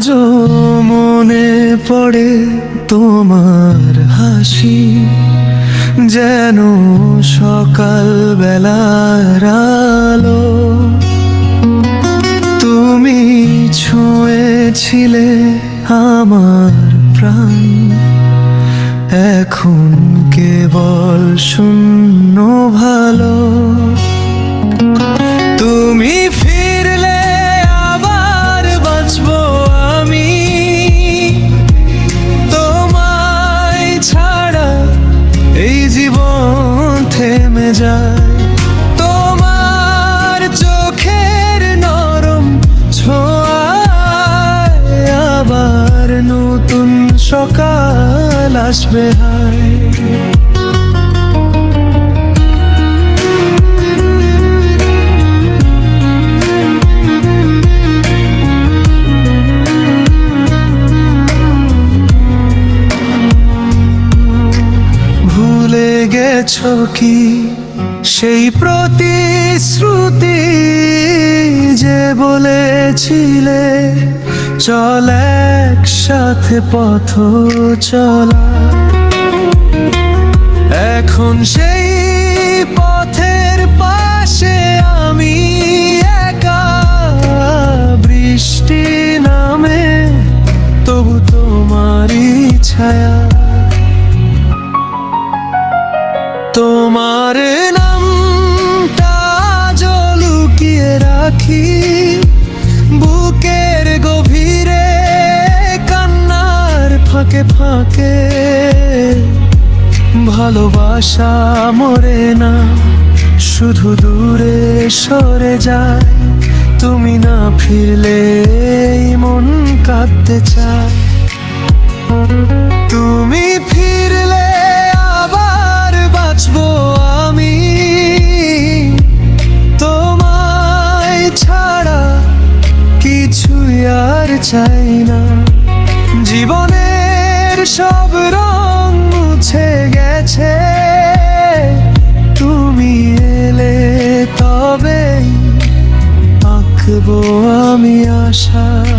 আজও মনে পড়ে তোমার হাসি, যেন সকাল বেলার আলো। তুমি ছুঁয়েছিলে আমার প্রাণ, এখন কেবল শূন্য ভালো। যায়। তোমার চোখের নরম ছোঁয়ায় আবার নতুন সকাল আসবে ভুলে গেছো কি সেই প্রতিশ্রুতি যে বলেছিলে চল একসাথে পথ চলা। এখন সেই পথের পাশে রাখি বুকের গভীরে কান্নার ফাঁকে ফাঁকে। ভালোবাসা মরে না, শুধু দূরে সরে যায়। তুমি না ফিরলে মন কাঁদতে চায়। তুমি চাই না জীবনের সব রং মুছে গেছে। তুমি এলে তবে আঁকবো আমি আশা।